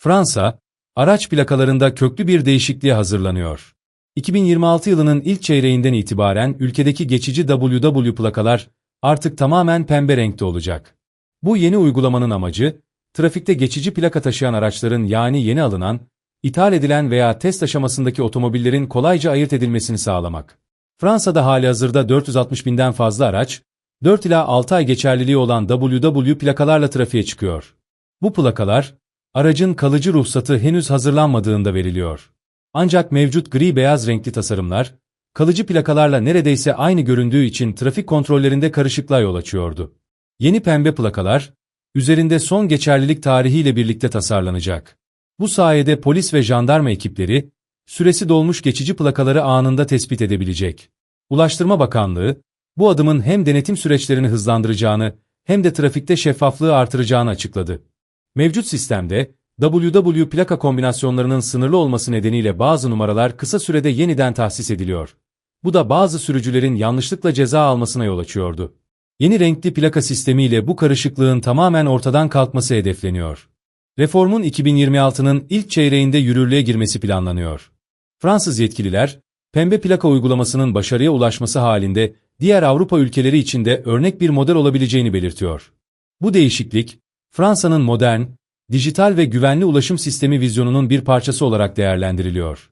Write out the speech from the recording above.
Fransa, araç plakalarında köklü bir değişikliğe hazırlanıyor. 2026 yılının ilk çeyreğinden itibaren ülkedeki geçici WW plakalar artık tamamen pembe renkte olacak. Bu yeni uygulamanın amacı, trafikte geçici plaka taşıyan araçların yani yeni alınan, ithal edilen veya test aşamasındaki otomobillerin kolayca ayırt edilmesini sağlamak. Fransa'da halihazırda 460 binden fazla araç, 4 ila 6 ay geçerliliği olan WW plakalarla trafiğe çıkıyor. Bu plakalar, aracın kalıcı ruhsatı henüz hazırlanmadığında veriliyor. Ancak mevcut gri-beyaz renkli tasarımlar, kalıcı plakalarla neredeyse aynı göründüğü için trafik kontrollerinde karışıklığa yol açıyordu. Yeni pembe plakalar, üzerinde son geçerlilik tarihiyle birlikte tasarlanacak. Bu sayede polis ve jandarma ekipleri, süresi dolmuş geçici plakaları anında tespit edebilecek. Ulaştırma Bakanlığı, bu adımın hem denetim süreçlerini hızlandıracağını hem de trafikte şeffaflığı artıracağını açıkladı. Mevcut sistemde, WW plaka kombinasyonlarının sınırlı olması nedeniyle bazı numaralar kısa sürede yeniden tahsis ediliyor. Bu da bazı sürücülerin yanlışlıkla ceza almasına yol açıyordu. Yeni renkli plaka sistemiyle bu karışıklığın tamamen ortadan kalkması hedefleniyor. Reformun 2026'nın ilk çeyreğinde yürürlüğe girmesi planlanıyor. Fransız yetkililer, pembe plaka uygulamasının başarıya ulaşması halinde diğer Avrupa ülkeleri için de örnek bir model olabileceğini belirtiyor. Bu değişiklik, Fransa'nın modern, dijital ve güvenli ulaşım sistemi vizyonunun bir parçası olarak değerlendiriliyor.